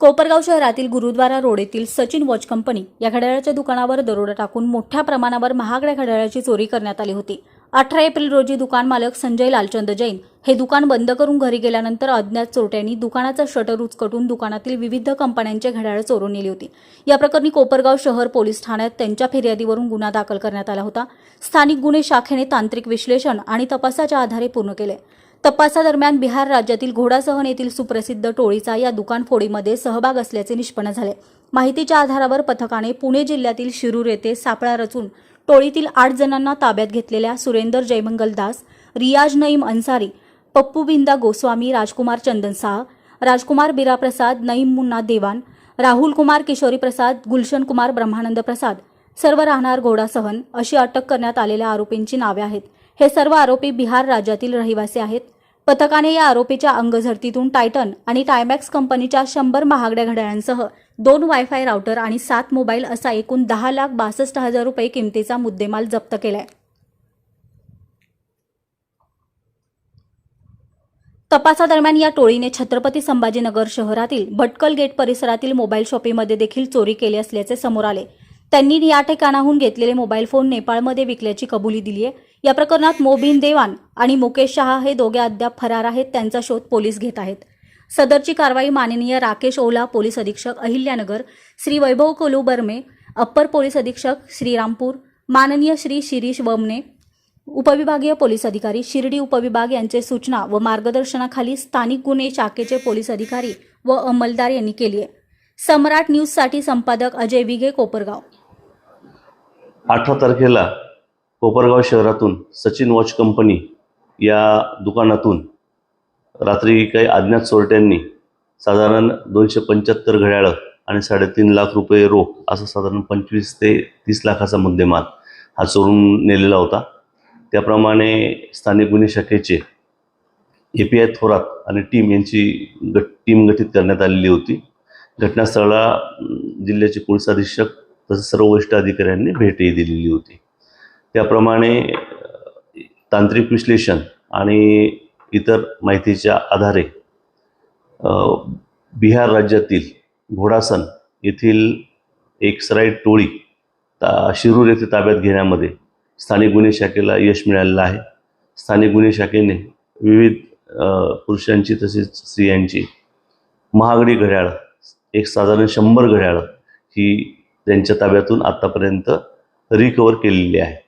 कोपरगाव शहरातील गुरुद्वारा रोड येथील Sachin watch company या घड्याळाच्या दुकानावर दरोडा टाकून मोठ्या प्रमाणावर महागड्या घड्याळाची चोरी करण्यात आली होती. अठरा एप्रिल रोजी दुकान मालक संजय लालचंद जैन हे दुकान बंद करून घरी गेल्यानंतर अज्ञात चोरट्यांनी दुकानाचा शटर उचकटून दुकानातील विविध कंपन्यांचे घड्याळ चोरून नेली होती. या प्रकरणी कोपरगाव शहर पोलीस ठाण्यात त्यांच्या फिर्यादीवरून गुन्हा दाखल करण्यात आला होता. स्थानिक गुन्हे शाखेने तांत्रिक विश्लेषण आणि तपासाच्या आधारे पूर्ण केले. तपासादरम्यान बिहार राज्यातील घोडासहन येथील सुप्रसिद्ध टोळीचा या दुकानफोडीमध्ये सहभाग असल्याचे निष्पन्न झाले. माहितीच्या आधारावर पथकाने पुणे जिल्ह्यातील शिरूर येथे सापळा रचून टोळीतील आठ जणांना ताब्यात घेतलेल्या सुरेंदर जयमंगल दास रियाज नईम अन्सारी पप्पू बिंदा गोस्वामी राजकुमार चंदन शाह राजकुमार बिराप्रसाद नईम मुन्ना देवान राहुल कुमार किशोरी प्रसाद गुलशन कुमार ब्रह्मानंद प्रसाद सर्व राहणार घोडासहन अशी अटक करण्यात आलेल्या आरोपींची नावे आहेत. हे सर्व आरोपी बिहार राज्यातील रहिवासी आहेत. पथकाने या आरोपीच्या अंगझरतीतून टायटन आणि टायमॅक्स कंपनीच्या शंभर महागड्या घड्याळांसह दोन वायफाय राउटर आणि सात मोबाईल असा एकूण दहा लाख बासष्ट हजार रुपये किमतीचा मुद्देमाल जप्त केलाय. तपासादरम्यान या टोळीने छत्रपती संभाजीनगर शहरातील भटकल गेट परिसरातील मोबाईल शॉपीमध्ये देखील चोरी केली असल्याचे समोर आले. त्यांनी या ठिकाणाहून घेतलेले मोबाईल फोन नेपाळमध्ये विकल्याची कबुली दिली आहे या प्रकरणात मोबिन देवान आणि मुकेश शहा हे दोघे अद्याप फरार आहेत त्यांचा शोध पोलीस घेत आहेत. सदरची कारवाई माननीय राकेश ओला पोलीस अधीक्षक अहिल्यानगर श्री वैभव कोलू बर्मे अप्पर पोलीस अधीक्षक श्रीरामपूर माननीय श्री शिरीष वमने उपविभागीय पोलीस अधिकारी शिर्डी उपविभाग यांचे सूचना व मार्गदर्शनाखाली स्थानिक गुन्हे शाखेचे पोलीस अधिकारी व अंमलदार यांनी केली आहे. सम्राट न्यूजसाठी संपादक अजय विघे कोपरगाव. अठरा तारखेला कोपरगाव शहरातून सचिन वॉच कंपनी या दुकानातून रात्री काही अज्ञात चोरट्यांनी साधारण दोनशे पंच्याहत्तर घड्याळं आणि साडेतीन लाख रुपये रोख असं साधारण पंचवीस ते तीस लाखाचा मुद्देमाल हा चोरून नेलेला होता. त्याप्रमाणे स्थानिक गुन्हे शाखेचे ए पी आय थोरात आणि टीम यांची गट टीम गठीत करण्यात आलेली होती. घटनास्थळाला जिल्ह्याचे पोलीस अधीक्षक तसेच सर्व वरिष्ठ अधिकाऱ्यांनी भेटही दिलेली होती. त्याप्रमाणे तांत्रिक विश्लेषण आणि इतर माहितीच्या आधारे बिहार राज्यातील घोडासन येथील एक सराईट टोळी ता शिरूर येथे ताब्यात घेण्यामध्ये स्थानिक गुन्हे शाखेला यश मिळालेलं आहे. स्थानिक गुन्हे शाखेने विविध पुरुषांची तसेच स्त्रियांची महागडी घड्याळ एक साधारण शंभर घड्याळं ही त्यांच्या ताब्यातून आत्तापर्यंत रिकवर केलेली आहेत.